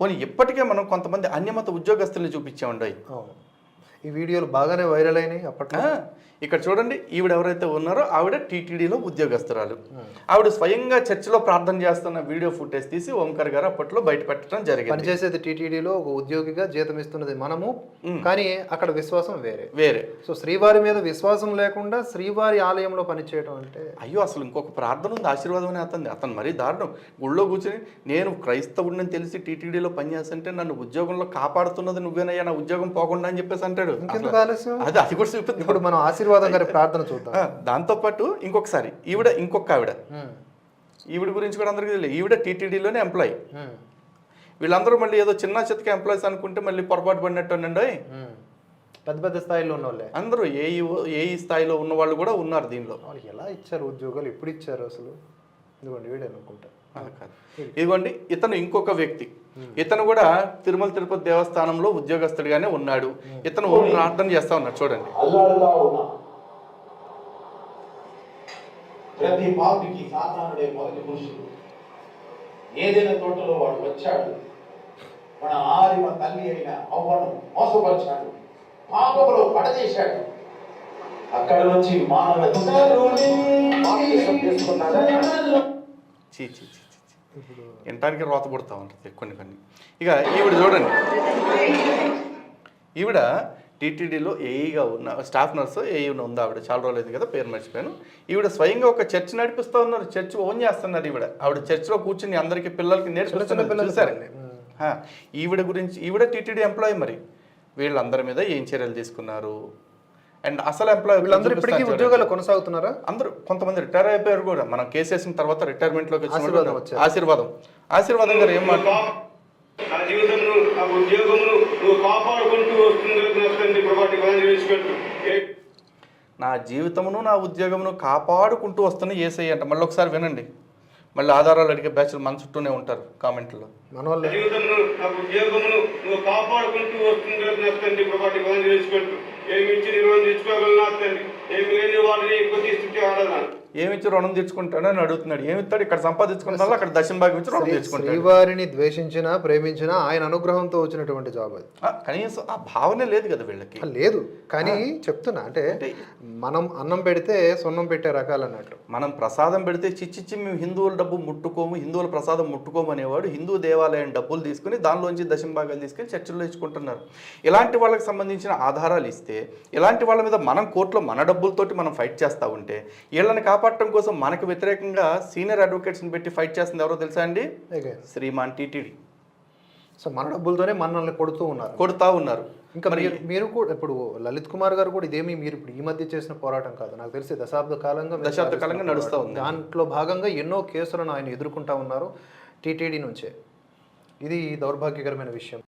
పోనీ ఇప్పటికే మనం కొంతమంది అన్యమత ఉద్యోగస్తుల్ని చూపించామండి ఈ వీడియోలు బాగానే వైరల్ అయినాయి అప్పట్లో. ఇక్కడ చూడండి ఈవిడ ఎవరైతే ఉన్నారో ఆవిడ టీటీడీలో ఉద్యోగస్తురాలు. ఆవిడ స్వయంగా చర్చిలో ప్రార్థన చేస్తున్న వీడియో ఫుటేజ్ తీసి ఓంకర్ గారు అప్పట్లో బయట పెట్టడం జరిగింది. పనిచేసేది టీటీడీలో ఒక ఉద్యోగిగా జీతం ఇస్తున్నది మనము కానీ అక్కడ విశ్వాసం వేరే. వేరే. సో శ్రీవారి మీద విశ్వాసం లేకుండా శ్రీవారి ఆలయంలో పనిచేయడం అంటే అయ్యో అసలు ఇంకొక ప్రార్థన ఉంది ఆశీర్వాదం అని అతను అతను మరీ దారుణం. గుళ్ళో కూర్చొని నేను క్రైస్తవుడిని తెలిసి టీటీడీలో పనిచేస్తుంటే నన్ను ఉద్యోగంలో కాపాడుతున్నది నువ్వేనయ్యా నా ఉద్యోగం పోకుండా అని చెప్పేసి అంటాడు. అది అది కూడా చూపిద్దాం ఇప్పుడు మనం ఆశీర్వాదం గారి ప్రార్థన చూద్దాం. దాంతోపాటు ఇంకొకసారి ఈవిడ ఇంకొక ఆవిడ. ఈవిడ గురించి కూడా అందరికీ తెలియదు. ఈవిడ టీటీడీలోనే ఎంప్లాయ్ వీళ్ళందరూ మళ్ళీ ఏదో చిన్న చితక ఎంప్లాయీస్ అనుకుంటే మళ్ళీ పొరపాటు పడినట్టుండండి ఉమ్. పెద్ద పెద్ద స్థాయిలో ఉన్న వాళ్ళే అందరూ ఏఈ ఏఈ స్థాయిలో ఉన్న వాళ్ళు కూడా ఉన్నారు దీనిలో. వాళ్ళకి ఎలా ఇచ్చారు? ఉద్యోగాలు ఎప్పుడు ఇచ్చారు అసలు? ఇదిగోండి వీడే అనుకుంటా. కాదు. ఇదిగోండి ఇతను ఇంకొక వ్యక్తి. ఇతను కూడా తిరుమల తిరుపతి దేవస్థానంలో ఉద్యోగస్తుడిగానే ఉన్నాడు. ఇతను ప్రార్థన చేస్తా ఉన్నాడు చూడండి. ప్రతి పాపికి సాతానుడే మొదటి పురుషుడు. ఏదైనా తోటలో వాడు వచ్చాడు. మన ఆదిమ తల్లి అయిన అవ్వను మోసపరిచాడు. పాపములో పడదీశాడు అక్కడ నుంచి మానవ బాప్తిసం తీసుకున్నాడు. చీ చీ చీ వినటానికి రోత పుడతా ఉంటుంది కొన్ని కొన్ని. ఇక ఈవిడ చూడండి. ఈవిడ టీటీడీలో ఏఈగా ఉన్న స్టాఫ్ నర్స్ ఏఈ ఉంది ఆవిడ. చాలా రోజులు అయింది కదా పేరు మర్చిపోయాను. ఈవిడ స్వయంగా ఒక చర్చ్ నడిపిస్తూ ఉన్నారు. చర్చ్ ఓన్ చేస్తున్నారు ఈవిడ. ఆవిడ చర్చ్లో కూర్చుని అందరికి పిల్లలకి నేర్పిస్తున్నారు. పిల్లలు. ఆ, ఈవిడ గురించి ఈవిడ టీటీడీ ఎంప్లాయీ మరి. వీళ్ళందరి మీద ఏం చర్యలు తీసుకున్నారు? అండ్ అసలు ఎంప్లాయీ వీళ్ళందరూ ఇప్పటికీ ఉద్యోగాలు కొనసాగుతున్నారా? అందరూ కొంతమంది రిటైర్ అయిపోయారు కూడా. మనం కేసు వేసిన తర్వాత రిటైర్మెంట్లోకి వచ్చిన ఆశీర్వాదం. ఆశీర్వాదం. ఆశీర్వాదం గారు ఏం మాట నా జీవితంలో నా ఉద్యోగమును నువ్వు కాపాడుకుంటూ వస్తుంది తండ్రి ప్రభాటి వేసుకుంటూ. నా జీవితమును నా ఉద్యోగమును కాపాడుకుంటూ వస్తున్న ఏసై అంట. మళ్ళీ ఒకసారి వినండి. మళ్ళీ ఆధారాలు అడిగే బ్యాచ్లు మన చుట్టూనే ఉంటారు కామెంట్లో. మన వాళ్ళే జీవితంలో నా ఉద్యోగమును నువ్వు కాపాడుకుంటూ వస్తుంది తండ్రి ప్రభాటి ఏమి ఇచ్చి నిర్వహణ తండ్రి ఏమి లేని వారిని కొద్ది స్థితి ఆడదా? ఏమిచ్చి రుణం తెచ్చుకుంటాడు అని అడుగుతున్నాడు. ఏమిస్తాడు? ఇక్కడ సంపాదించుకుంటాడు అక్కడ దశం భాగం ఇచ్చి రుణం తెచ్చుకుంటాడు శ్రీవారిని ద్వేషించినా ప్రేమించినా ఆయన అనుగ్రహంతో వచ్చినటువంటి జాబ్ అది. కనీసం ఆ భావనే లేదు కదా వీళ్ళకి. లేదు. కానీ చెప్తున్నా అంటే మనం అన్నం పెడితే సొన్నం పెట్టే రకాలు అన్నట్టు. మనం ప్రసాదం పెడితే చిచ్చిచ్చి మేము హిందువుల డబ్బు ముట్టుకోము హిందువుల ప్రసాదం ముట్టుకోము అనేవాడు హిందూ దేవాలయం డబ్బులు తీసుకుని దానిలోంచి దశం భాగాలు తీసుకెళ్ళి చర్చిల్లో ఇచ్చుకుంటున్నారు ఇలాంటి వాళ్ళకి సంబంధించిన ఆధారాలు ఇస్తే ఇలాంటి వాళ్ళ మీద మనం కోర్టులో మన డబ్బులతోటి మనం ఫైట్ చేస్తూ ఉంటే వీళ్ళని కాపాడటం కోసం మనకు వ్యతిరేకంగా సీనియర్ అడ్వకేట్స్ని పెట్టి ఫైట్ చేస్తుంది ఎవరో తెలుసా అండి. శ్రీమాన్ టీటీడీ. సో మన డబ్బులతోనే మనల్ని కొడుతూ ఉన్నారు. కొడుతా ఉన్నారు. ఇంకా మీరు మీరు కూడా ఇప్పుడు లలిత్ కుమార్ గారు కూడా ఇదేమీ మీరు ఇప్పుడు ఈ మధ్య చేసిన పోరాటం కాదు. నాకు తెలిసి దశాబ్ద కాలంగా దశాబ్ద కాలంగా నడుస్తూ. ఉంది. దాంట్లో భాగంగా ఎన్నో కేసులను ఆయన ఎదుర్కొంటా ఉన్నారు టీటీడీ నుంచే. ఇది దౌర్భాగ్యకరమైన విషయం.